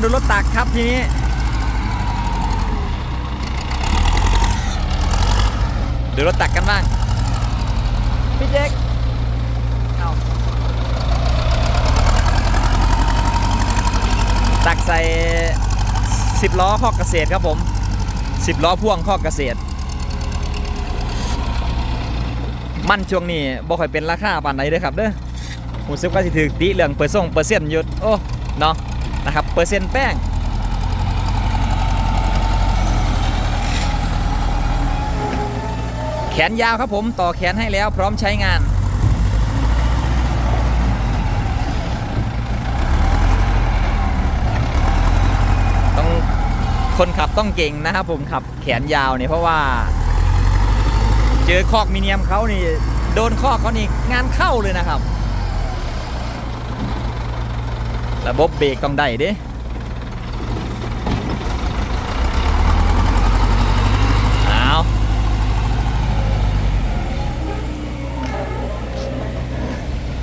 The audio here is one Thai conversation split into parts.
มาดูรถตักครับทีนี้ดูรถตักกันบ้าง พี่เจ๊กเอาตักใส่สิบล้อข้อกเกษตรครับผมสิบล้อพ่วงข้อกเกษตร มันช่วงนี้บ่ค่อยเป็นราคาปานใดเด้อครับเด้อผมซึกว่าสิถือติเรื่องเปอร์ซ็นต์เปอร์เซ็นต์หยุดโอ้เนาะ นะครับเปอร์เซ็นต์แป้งแขนยาวครับผมต่อแขนให้แล้วพร้อมใช้งาน ต้องคนขับต้องเก่งนะครับผมขับแขนยาวเนี่ยเพราะว่า เจอคอกมิเนียมเขานี่ โดนคอกเขานี่งานเข้าเลยนะครับ ระบบเบรกต้องได้เด้เอา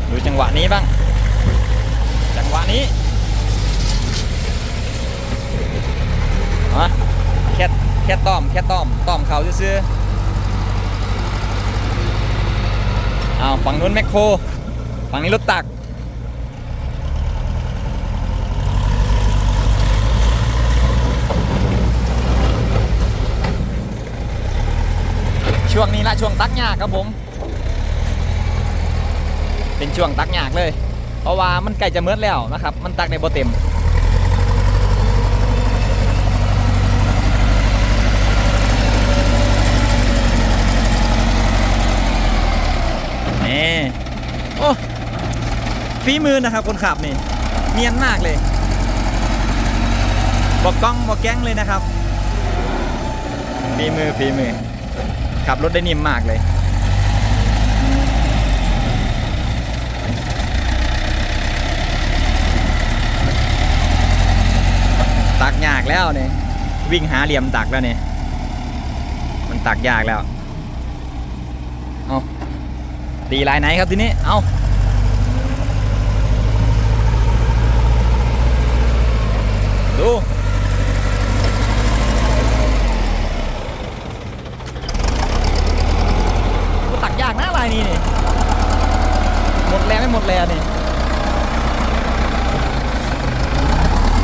ดูจังหวะนี้บ้าง จังหวะนี้อะแค่แค่ต้อม แค่ต้อม ต้อมเขาซื้อเอาฝั่งนู้นแมคโครฝั่งนี้รถตัก ช่วงนี้ละช่วงตักหยากครับผม เป็นช่วงตักหยากเลย เพราะว่ามันใกล้จะเมืดแล้วนะครับ มันตักในโบเต็มนี่โอ้ฝีมือนะครับคนขับนี่เนียนมากเลยบอกกล้องบอกแก๊งเลยนะครับฝีมือฝีมือ ขับรถได้นิ่มมากเลยตักยากแล้วเนี่ยวิ่งหาเหลี่ยมตักแล้วเนี่ยมันตักยากแล้วเอาตีลายไหนครับทีนี้เอาดูก็ตักยาก นะลายนี้นี่หมดแรงไม่หมดแรงนี่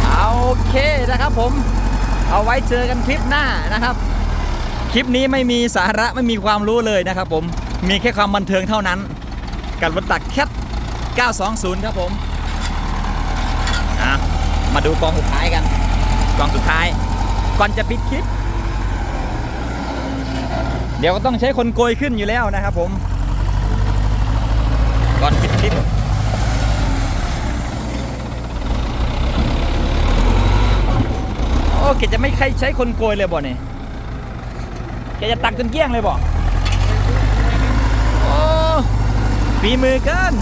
เอาโอเคนะครับผม เอาไว้เจอกันคลิปหน้านะครับ คลิปนี้ไม่มีสาระไม่มีความรู้เลยนะครับผมมีแค่ความบันเทิงเท่านั้น กับรถตักแคท920 ครับผมมาดูกองสุดท้ายกันกองสุดท้าย ก่อนจะปิดคลิป เดี๋ยวก็ต้องใช้คนโกยขึ้นอยู่แล้วนะครับผม ก่อนปิดคลิปโอ้แกจะไม่ใครใช้คนโกยเลยบ่เนี่ยแกจะตักจนเกลี้ยงเลยบ่โอ้ฝีมือเกิน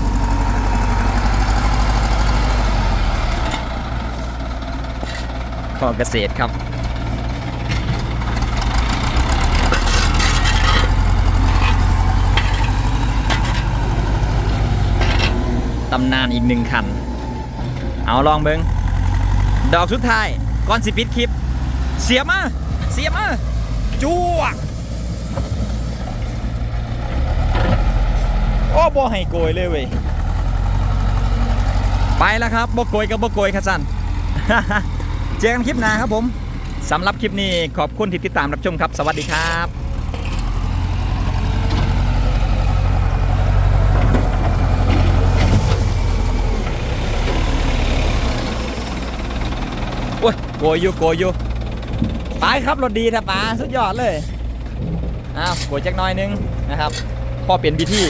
ขอเกษตรครับำนานอีกหนึ่งคัน เอาลองเบิงดอกสุดท้ายก่อนสิปิดคลิป เสียมา เสียมาจ้วกโอ้บ่ให้โกยเลยเว้ยไปแล้วครับบ่โกยกับบ่โกยครับสันเจอกันคลิปหน้าครับผมสำหรับคลิปนี้ขอบคุณที่ติดตามรับชมครับ สวัสดีครับ โอ้ยโกยอยู่โกยอยู่ไปครับรถดีนะป๋าสุดยอดเลยอ้าวโกยจักหน้อยนึงนะครับพ่อเปลี่ยนพิธี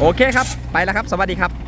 โอเคครับ ไปแล้วครับ สวัสดีครับ